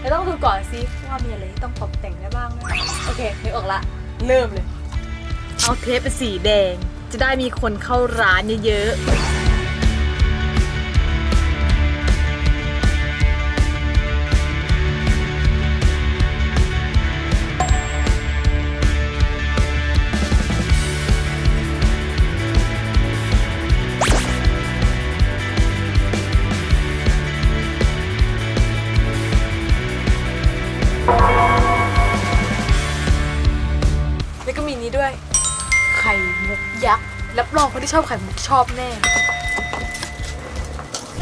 แล้วต้องดูก่อนสิว่ามีอะไรที่ต้องปรับแต่งได้บ้างนะโอเคนึกออกละ เริ่มเลย เอาเทปเป็นสีแดง จะได้มีคนเข้าร้านเยอะๆ รับรองคนที่ชอบไข่มุกชอบแน่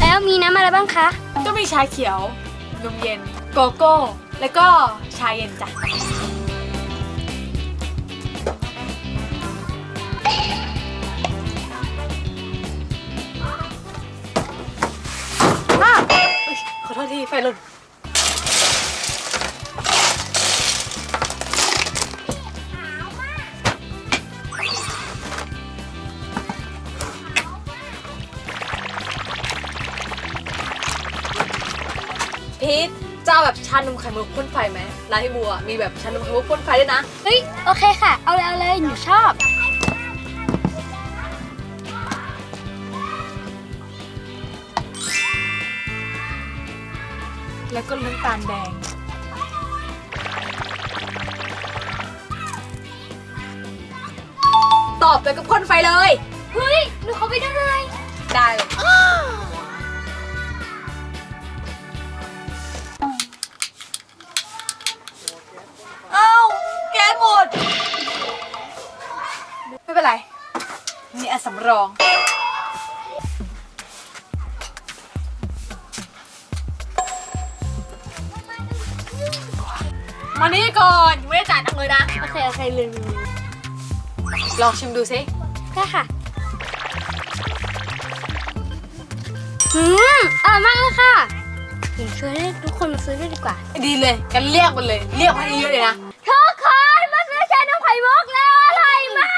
แล้วมีน้ำอะไรบ้างคะ ก็มีชาเขียวนมเย็น โกโก้ แล้วก็ชาเย็นจ้ะ อ้าวอุ๊ยขอโทษทีไฟหล่น พีทเจ้าแบบชานมไข่มุกพ่นไฟไหมร้านที่บัวมีแบบชานมไข่มุกพ่นไฟด้วยนะเฮ้ยโอเคค่ะ เอาเลยเอาเลยหนูชอบ แล้วก็น้ำตาลแดง ตอบไปกับพ่นไฟเลย เฮ้ยหนูเขาไปได้เลยได้เลย เป็นไรนี่อันสำรอง มานี่ก่อนยังไม่ได้จ่ายตังค์เลยนะ โอเคโอเคลืมลองชิมดูสิได้ค่ะอืมอร่อยมากเลยค่ะหนูช่วยให้ทุกคนมาซื้อด้วยดีกว่า ดีเลยกันเรียกมันเลย เรียกมาเยอะๆเลยนะ ทุกคนมาซื้อชานมไข่มุกแล้วอร่อยมากเ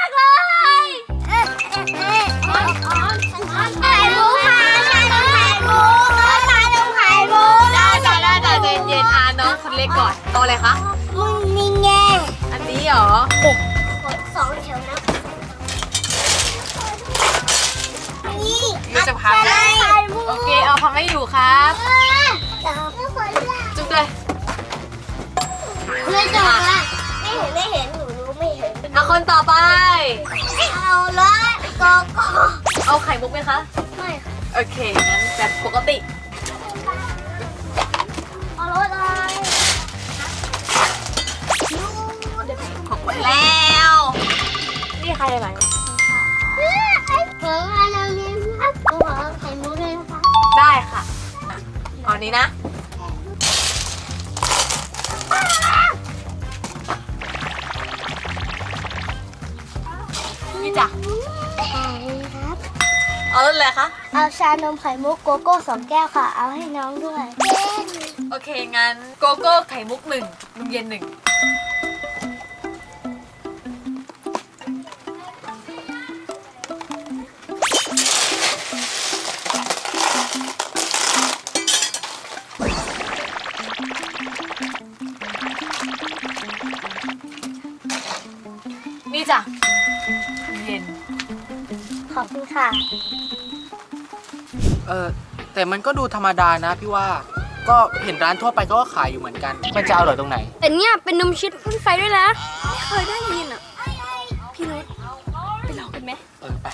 ลย ไข่มุกค่ะชานมไข่มุกชานมไข่มุกได้จ้ะได้จ้ะใจเย็นๆอะน้องคนเล็กก่อนโตเลยคะมึงนี่ไงอันนี้เหรอสองแถวนะนี่นี่จะพับไข่มุกโอเคเอาพับให้อยู่ครับ จุ๊บเลยไม่จบละไม่เห็นไม่เห็นหนูรู้ไม่เห็นเอาคนต่อไป เอาเลย โกโก้เอาไข่มุกไหมคะ ไม่ค่ะโอเค งั้นแบบปกติ เอารถอะไรของหมดแล้ว นี่ใครไหมเพิ่งมาเราเรียนครับหนูขอไข่มุกเลยนะคะได้ค่ะอะเอาอันนี้นะ ชานมไข่มุกโกโก้สองแก้วค่ะ เอาให้น้องด้วย โอเค งั้นโกโก้ไข่มุกหนึ่งนมเย็นหนึ่งนี่จ้ะนมเย็น ขอบคุณค่ะ เออแต่มันก็ดูธรรมดานะพี่ว่าก็เห็นร้านทั่วไปเขาก็ขายอยู่เหมือนกัน มันจะอร่อยตรงไหน แต่เนี่ยเป็นนมชิดพ่นไฟด้วยนะไม่เคยได้ยินอะ พี่นุชไปลองกันไหมเออไป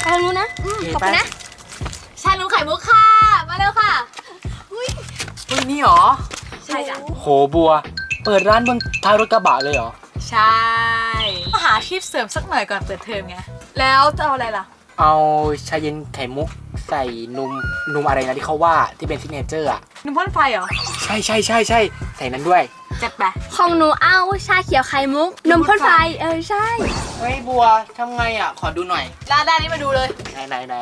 ไปทางนู้นนะอืมโอเคขอบคุณไปนะชานมไข่มุกค่ะ มาเร็วค่ะ เฮ้ยนี่เหรอ ใช่จ้ะ โหบัว เปิดร้านบนท้ายรถกระบะเลยเหรอ ใช่ หาอาชีพเสริมสักหน่อยก่อนเปิดเทอมไง แล้วจะเอาอะไรล่ะ เอาชาเย็นไข่มุกใส่นมนมอะไรนะที่เขาว่าที่เป็นซิกเนเจอร์อะ นุ่มพ่นไฟเหรอ ใช่ใช่ใช่ใช่ใส่นั้นด้วย จัดไป ของหนูเอาชาเขียวไข่มุก นมพ่นไฟ เออ ใช่ เฮ้ยบัวทำไงอะ ขอดูหน่อย ร้านด้านนี้มาดูเลย ไหนไหนไหนน้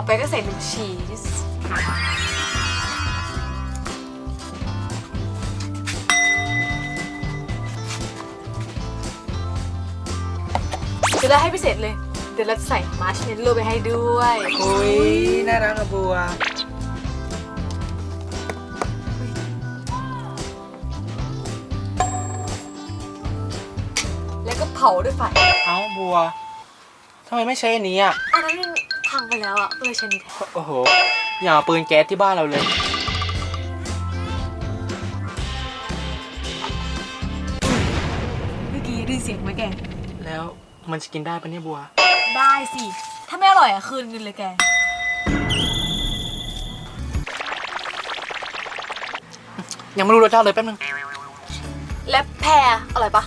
อไปก็ใส่นมชีส จะได้ให้พิเศษเลย เดี๋ยวเราจะใส่มาร์ชเมลโล่ไปให้ด้วยโอ้ยน่ารักอะบัว แล้วก็เผาด้วยไฟ เอ้าบัวทำไมไม่ใช้อันนี้อะ อันนั้นมัน พังไปแล้วอะก็เลยใช้นี้แทนโอ้โห อย่าเอาปืนแก๊สที่บ้านเราเลย เมื่อกี้ได้ยินเสียงไหมแก แล้วมันจะกินได้ปะเนี่ยบัว ได้สิ ถ้าไม่อร่อยอะคืนเงินเลยแก ยังไม่รู้รสชาติเลยแป๊บนึง และแพรอร่อยปะ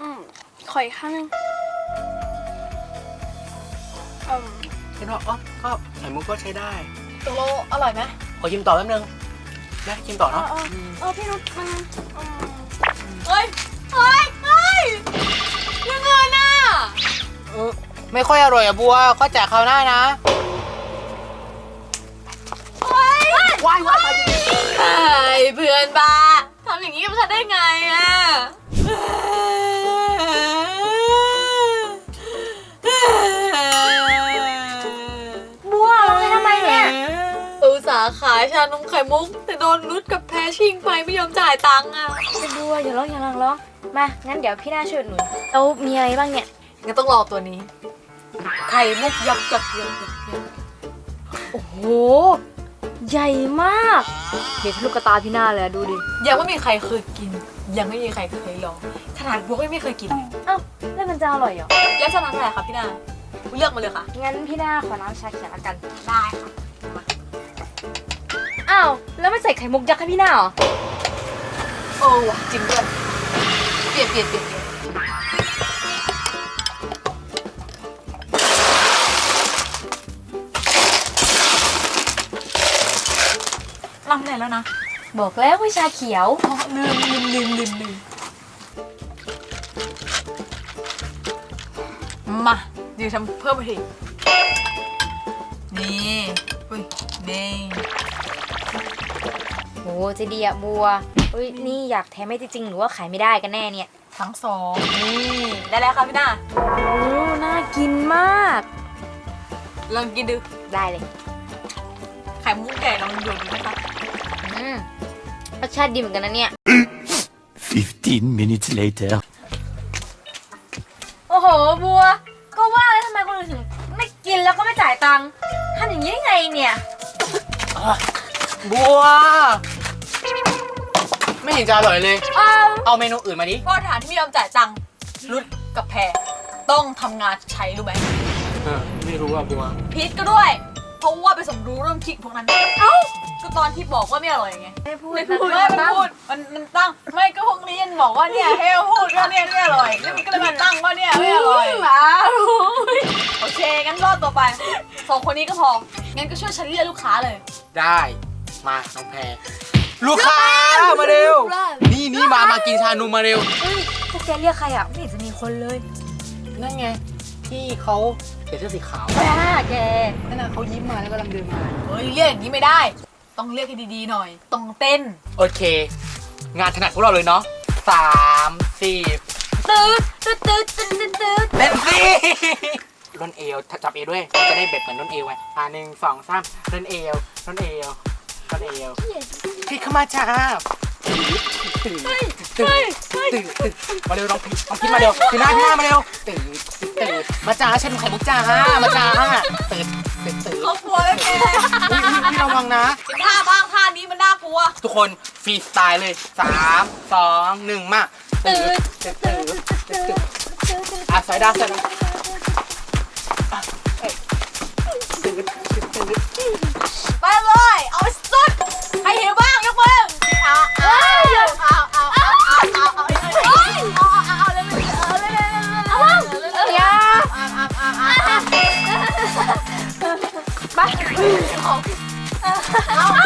อืมขออีกข้างหนึง อืมเห็นว่าอ๋อก็ไข่มุกก็ใช้ได้ตกลงอร่อยไหมขอชิมต่อแป๊บนึงนะชิมต่อเอเนาะอเออเออพี่นุชมันอืมเฮ้ยเฮ้ยเฮ้ยยังไงน่ะเออไม่ค่อยอร่อยอะบัวก็แจกคราวหน้านะเฮ้ยว้ายว้ายเฮ้ยเพื่อนบ้าทำอย่างนี้กับฉันได้ไงอะ ขายชานมไข่มุก แต่โดนนุชกับแพรชิงไปไม่ยอมจ่ายตังค์อะเป็นบัวอย่าร้องอย่าร้องร้องมา งั้นเดี๋ยวพี่นาช่วยอุดหนุนแล้วมีอะไรบ้างเนี่ยงั้นต้องรอตัวนี้ ไข่มุกยักษ์ยักษ์ยักษ์ยักษ์ยักษ์โอ้โห ใหญ่มากเห็นทะลุกระตาพี่นาเลยอะดูดิ ยังไม่มีใครเคยกิน ยังไม่มีใครเคยลองขนาดพวกไม่เคยกินเลยเอ้าแล้วมันจะอร่อยเหรอ แล้วจะน้ำอะไรคะพี่นาเลือกมาเลยค่ะ งั้นพี่นาขอน้ำชาเขียวละกัน ได้ค่ะ อ้าว แล้วไม่ใส่ไข่มุกยักษ์ให้พี่นาเหรอ โอ้ว่ะจริงด้วยเปลี่ยนเปลี่ยนเปลี่ยนเปลี่ยนลำไหนแล้วนะบอกแล้วว่าชาเขียว อ๋อลืมลืมลืมลืมลืมมาเดี๋ยวทำเพิ่มไปทีนี่อุ้ยนี่โหเจะดีอะบัวอุ้ยนี่อยากแท้ไม่จริงๆหรือว่าขายไม่ได้กันแน่เนี่ยทั้งสองนี่ได้แล้วค่ะพี่นาโอ้น่ากินมาก ลองกินดูได้เลยไข่มุกไก่ลองดูดูนะคะอืมรสชาติดีเหมือนกันนะเนี่ย 15 minutes later. โอ้โหบัว ก็ว่าแล้วทำไมคนอื่นถึงไม่กินแล้วก็ไม่จ่ายตังค์ทำอย่างนี้ได้ไงเนี่ย บัว ไม่เห็นจะอร่อยเลยอ้าวเอาเมนูอื่นมาดิเพราะฐานที่ไม่ยอมจ่ายตังค์รุดกับแพรต้องทำงานใช้รู้ไหมเออ ไม่รู้อะบัว พีทก็ด้วย เพราะว่าไปสมรู้ร่วมคิดพวกนั้น เอ้าก็ตอนที่บอกว่าไม่อร่อยไง ไม่พูดไม่พูดไม่พูดมันมันตั้งไม่ก็พวกนี้ยังบอกว่าเนี่ยให้พูดว่าเนี่ยไม่อร่อยแล้วมันก็เลยมาตั้งว่าเนี่ยไม่อร่อยหมาโอเคงั้นรอดต่อไปสองคนนี้ก็พองั้นก็ช่วยฉันเรียกลูกค้าเลย ได้ มาน้องแพร ลูกค้ามาเร็ว นี่นี่มามากินชานมมาเร็ว เฮ้ยพวกแกเรียกใครอะ ไม่เห็นจะมีคนเลยนั่นไงที่เขาใส่เสื้อสีขาวบ้าแกนั่นน่ะเขายิ้มมาแล้วกำลังเดินมา เฮ้ยเรียกอย่างนี้ไม่ได้ ต้องเรียกให้ดีๆหน่อย ต้องเต้น โอเค งานถนัดพวกเราเลยเนาะสามสี่ตืดตืดตืดตืดตืดตืดเล่นสิร่นเอวจับเอวด้วย จะได้แบบเหมือนร่นเอวไงอ่าหนึ่งสองสามร่นเอวร่นเอว ร่นเอวพี่เข้ามาจ้าตื่นตื่นตื่นตื่นตื่นมาเร็วน้องพี่น้องพี่มาเร็วพี่หน้าพี่หน้ามาเร็วตื่นตื่นมาจ้าฉันไข่มุกจ้ามาจ้าตื่นตื่นตื่นเขากลัวแล้วแกอุ๊ยพี่ระวังนะเป็นท่าบ้างท่านี้มันน่ากลัว ทุกคนฟรีสไตล์เลยสามสองหนึ่งมาตื่นตื่นตื่นตื่นอะสายดาวสายดาวอะเอ้ยตื่นตื่นตื่นไปเลย 你好哈哈